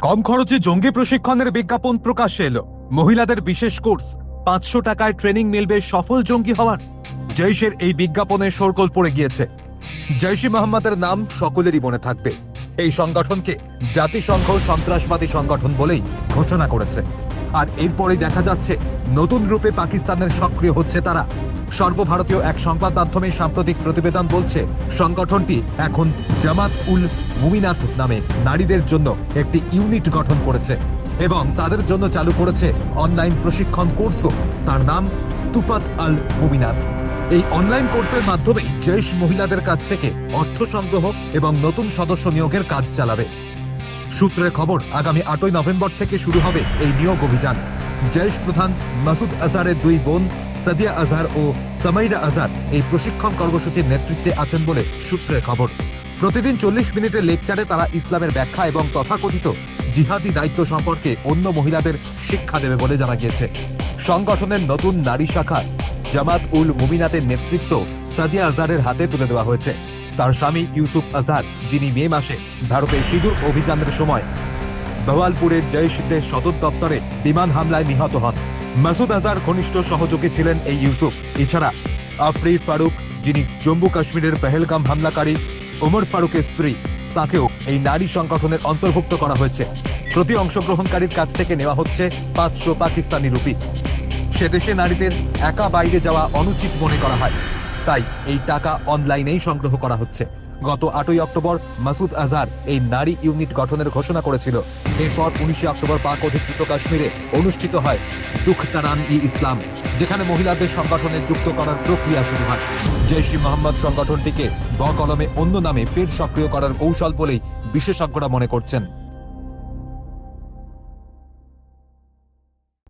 কম খরচে জঙ্গি প্রশিক্ষণের বিজ্ঞাপন প্রকাশ এলো। মহিলাদের বিশেষ কোর্স, পাঁচশো টাকায় ট্রেনিং মিলবে সফল জঙ্গি হওয়ার। জৈশের এই বিজ্ঞাপনে সরকল পড়ে গিয়েছে। জৈশি মোহাম্মদের নাম সকলেরই মনে থাকবে। এই সংগঠনকে জাতিসংঘ সন্ত্রাসবাদী সংগঠন বলেই ঘোষণা করেছে। আর এরপরেই দেখা যাচ্ছে, নতুন রূপে পাকিস্তানের সক্রিয় হচ্ছে তারা। সর্বভারতীয় এক সংবাদ মাধ্যমে সাম্প্রতিক প্রতিবেদন বলছে, সংগঠনটি এখন জামাত উল মুমিনাত নামে নারীদের জন্য একটি ইউনিট গঠন করেছে এবং তাদের জন্য চালু করেছে অনলাইন প্রশিক্ষণ কোর্সও। তার নাম তুফাত আল মুমিনাত। এই অনলাইন কোর্সের মাধ্যমে জৈশ মহিলাদের কাছ থেকে অর্থ সংগ্রহ এবং নতুন সদস্য নিয়োগের কাজ চালাবে। সূত্রের খবর, আগামী আটই নভেম্বর থেকে শুরু হবে এই নিয়োগ অভিযান। জৈশ প্রধান মাসুদ আজহারের দুই বোন, সাদিয়া আজহার ও সামাইরা আজহার এই প্রশিক্ষণ কর্মসূচির নেতৃত্বে আছেন বলে সূত্রের খবর। প্রতিদিন চল্লিশ মিনিটের লেকচারে তারা ইসলামের ব্যাখ্যা এবং তথাকথিত জিহাদি দায়িত্ব সম্পর্কে অন্য মহিলাদের শিক্ষা দেবে বলে জানা গিয়েছে। সংগঠনের নতুন নারী শাখা জামাত উল মুমিনাতের নেতৃত্ব সাদিয়া আজহারের হাতে তুলে দেওয়া হয়েছে। তার স্বামী ইউসুফ আজহার, যিনি মে মাসে ভারতের সিঁদুর অভিযানের সময় বওয়ালপুরের জৈশদের সদর দপ্তরে বিমান হামলায় নিহত হন। মাসুদ আজহার ঘনিষ্ঠ সহযোগী ছিলেন এই ইউসুফ। এছাড়া আফরি ফারুক, যিনি জম্মু কাশ্মীরের পেহেলগাম হামলাকারী, ওমর ফারুকের স্ত্রী তাকেও এই নারী সংগঠনের অন্তর্ভুক্ত করা হয়েছে। প্রতি অংশগ্রহণকারীর কাছ থেকে নেওয়া হচ্ছে পাঁচশো পাকিস্তানি রুপি। সে দেশে নারীদের একা বাইরে যাওয়া অনুচিত মনে করা হয়। তাই এই টাকা অনলাইনেই সংগ্রহ করা হচ্ছে। গত আটই অক্টোবর মাসুদ আজহার এই নারী ইউনিট গঠনের ঘোষণা করেছিল। এরপর উনিশে অক্টোবর পাক অধিকৃত কাশ্মীরে অনুষ্ঠিত হয় দুঃখ তারান ই ইসলাম, যেখানে মহিলাদের সংগঠনে যুক্ত করার প্রক্রিয়া শুরু হয়। জৈশি মোহাম্মদ সংগঠনটিকে ব কলমে অন্য নামে ফের সক্রিয় করার কৌশল বলেই বিশেষজ্ঞরা মনে করছেন।